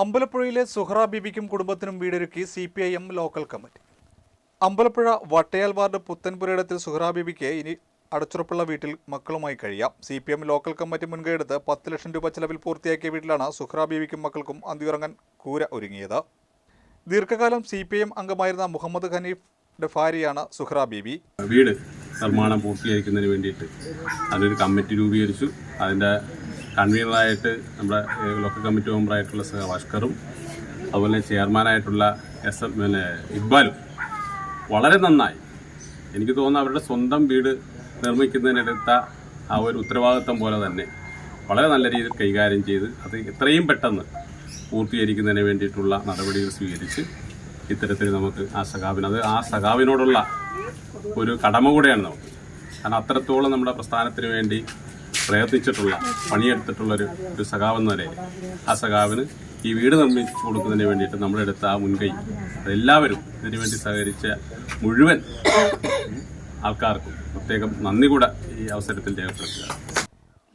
അമ്പലപ്പുഴയിലെ സുഹറ ബീബിക്കും കുടുംബത്തിനും വീടൊരുക്കി C P I M local committee. Ambalappuzha Vattayal ward പുത്തൻപുരയിടത്തിൽ Suhara ബീബിക്ക് ഇനി അടച്ചുറപ്പുള്ള വീട്ടിൽ മക്കളുമായി കഴിയാം. C P M local committee മുൻകൈയെടുത്ത് പത്ത് ലക്ഷം രൂപ ചെലവിൽ പൂർത്തിയാക്കിയ വീട്ടിലാണ് സുഹ്ര ബീബിക്കും മക്കൾക്കും അന്തിയുറങ്ങാൻ കൂര ഒരുങ്ങിയത്. ദീർഘകാലം സി പി എം അംഗമായിരുന്ന മുഹമ്മദ് ഖനീഫിന്റെ ഭാര്യയാണ് സുഹ്ര ബീബി. വീട് നിർമ്മാണം പൂർത്തീകരിക്കുന്നതിന് വേണ്ടിയിട്ട് അതിനൊരു കമ്മിറ്റി രൂപീകരിച്ചു. അതിന്റെ കൺവീനറായിട്ട് നമ്മുടെ ലോക്കൽ കമ്മിറ്റി മെമ്പറായിട്ടുള്ള സഹ ഭാഷ്കറും അതുപോലെ ചെയർമാനായിട്ടുള്ള എസ് എം പിന്നെ ഇക്ബാലും വളരെ നന്നായി. എനിക്ക് തോന്നുന്നു അവരുടെ സ്വന്തം വീട് നിർമ്മിക്കുന്നതിനെടുത്ത ആ ഒരു ഉത്തരവാദിത്വം പോലെ തന്നെ വളരെ നല്ല രീതിയിൽ കൈകാര്യം ചെയ്ത് അത് എത്രയും പെട്ടെന്ന് പൂർത്തീകരിക്കുന്നതിന് വേണ്ടിയിട്ടുള്ള നടപടികൾ സ്വീകരിച്ച് ഇത്തരത്തിൽ നമുക്ക് ആ സഖാവിന് അത് ആ സഖാവിനോടുള്ള ഒരു കടമ കൂടെയാണ് നമുക്ക്. കാരണം അത്രത്തോളം നമ്മുടെ പ്രസ്ഥാനത്തിന് വേണ്ടി പ്രയത്നിച്ചിട്ടുള്ള പണിയെടുത്തിട്ടുള്ള ഒരു ഒരു സഖാവ് എന്ന നിലയിൽ. ആ സഖാവിന് ഈ വീട് നിർമ്മിച്ചു കൊടുക്കുന്നതിന് വേണ്ടിയിട്ട് നമ്മളെടുത്ത ആ മുൻകൈ എല്ലാവരും ഇതിനുവേണ്ടി സഹകരിച്ച മുഴുവൻ ആൾക്കാർക്കും പ്രത്യേകം നന്ദി കൂടെ ഈ അവസരത്തിൽ രേഖപ്പെടുത്തുക.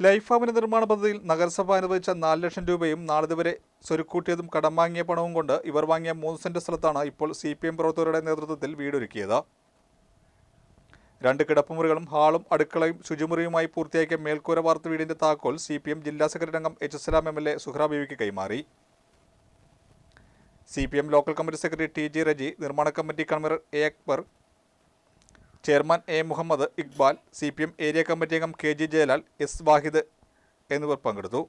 ലൈഫ് ഭവന നിർമ്മാണ പദ്ധതിയിൽ നഗരസഭ അനുവദിച്ച നാല് ലക്ഷം രൂപയും നാളിതുവരെ സ്വരുക്കൂട്ടിയതും കടം വാങ്ങിയ പണവും കൊണ്ട് ഇവർ വാങ്ങിയ മൂന്ന് സെന്റ് സ്ഥലത്താണ് ഇപ്പോൾ സി പി എം പ്രവർത്തകരുടെ നേതൃത്വത്തിൽ വീടൊരുക്കിയത്. രണ്ട് കിടപ്പുമുറികളും ഹാളും അടുക്കളയും ശുചിമുറിയുമായി പൂർത്തിയാക്കിയ മേൽക്കൂര വാർത്ത വീടിന്റെ താക്കോൽ സി പി എം ജില്ലാ സെക്രട്ടറി അംഗം എച്ച് എസ്ലാം എം എൽ എ സുഹ്ര ബീവിക്ക് കൈമാറി. C P M local committee secretary T G Reji നിർമ്മാണ committee convenor A Akbar chairman A Muhammad Iqbal C P M area committee അംഗം K G Jayalal S Wahid എന്നിവർ പങ്കെടുത്തു.